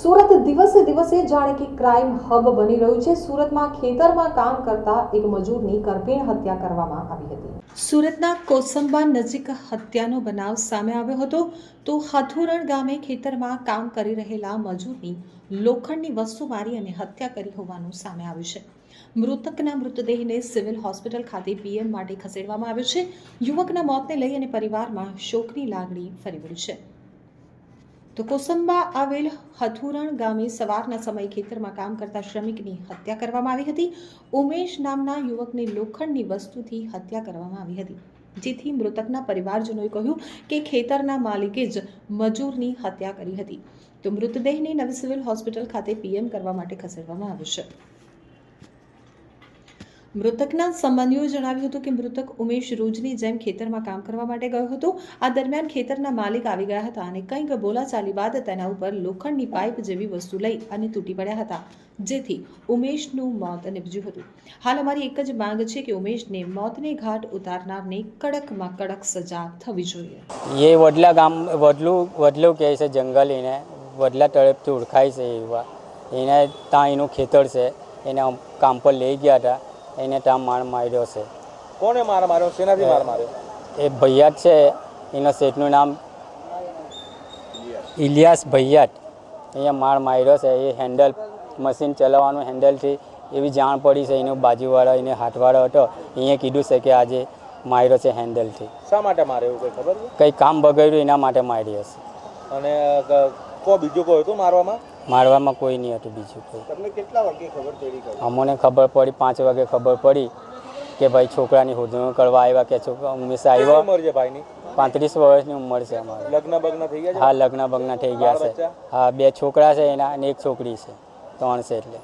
સુરત દિવસે દિવસે જાણે કે ક્રાઇમ હબ બની રહ્યું છે. સુરતમાં ખેતરમાં કામ કરતા એક મજૂરની કરપીણ હત્યા કરવામાં આવી હતી. સુરતના કોસંબા નજીક હત્યાનો બનાવ સામે આવ્યો હતો. તો હથુરણ ગામે ખેતરમાં કામ કરી રહેલા મજૂરની લોખંડની વસ્તુ મારી અને હત્યા કરી હોવાનું સામે આવ્યું છે. મૃતકના મૃતદેહને સિવિલ હોસ્પિટલ ખાતે પીએમ માટે ખસેડવામાં આવ્યો છે. યુવકના મોતને લઈ અને પરિવારમાં શોકની લાગણી ફરી વળી છે. તો કોસંબા આવેલ હથુરણ ગામે સવારના સમયે ખેતરમાં કામ કરતા શ્રમિકની હત્યા કરવામાં આવી હતી. ઉમેશ નામના યુવકની લોખંડની વસ્તુથી હત્યા કરવામાં આવી હતી. જેથી મૃતકના પરિવારજનોએ કહ્યું કે ખેતરના માલિકે જ મજૂરની હત્યા કરી હતી. તો મૃતદેહને નવી સિવિલ હોસ્પિટલ ખાતે પીએમ કરવા માટે ખસેડવામાં આવ્યો છે. મૃતકના સંબંધીઓ જણાવ્યું હતું કે મૃતક ઉમેશ રોજની જેમ ખેતરમાં કામ કરવા માટે ગયો હતો. આ દરમિયાન ખેતરના માલિક આવી ગયા હતા અને કંઈક બોલાચાલી બાદ તેના ઉપર લોખંડની પાઇપ જેવી વસ્તુ લઈ અને તૂટી પડ્યા હતા, જેથી ઉમેશનું મોત નીપજ્યું હતું. હાલ અમારી એક જ માંગ છે કે ઉમેશને મોતને ઘાટ ઉતારનારને કડકમાં કડક સજા થવી જોઈએ. એ વડલા ગામ, વડલું વડલું કહે છે જંગલ એને. વડલા તળપથી ઓળખાય છે એવા. એને ત્યાં એનું ખેતર છે. એને કામ પર લઈ ગયા હતા. એને ત્યાં માર માર્યો છે. કોને માર માર્યો? શેનાથી માર માર્યો? એ ભૈયાટ છે એના શેઠનું નામ ઇલિયાસ ભૈયાટ અહીંયા માર માર્યો છે એ હેન્ડલ મશીન ચલાવવાનું હેન્ડલથી એવી જાણ પડી છે એનો બાજુવાળો એને હાથવાળો હતો. અહીંયા કીધું છે કે આજે માર્યો છે હેન્ડલથી શા માટે માર્યો એવું કંઈ ખબર કંઈ કામ બગડ્યું એના માટે માર્યો છે. અને કો બીજું કોઈ હતો મારવામાં? મારવામાં કોઈ નહીં હતું બીજું કોઈ. તમને કેટલા વાગે ખબર પડી અમને ખબર પડી પાંચ વાગે ખબર પડી કે ભાઈ છોકરાની હોદણ કરવા આવ્યા કે છોકરા ઉમેશ આવ્યો. ઉંમર છે ભાઈની? પાંત્રીસ વર્ષની ઉંમર છે અમારી. લગ્ન બગ્ન થઈ ગયા હા લગ્ન બગ્ન થઈ ગયા છે. હા બે છોકરા છે એના અને એક છોકરી છે. ત્રણ છે એટલે.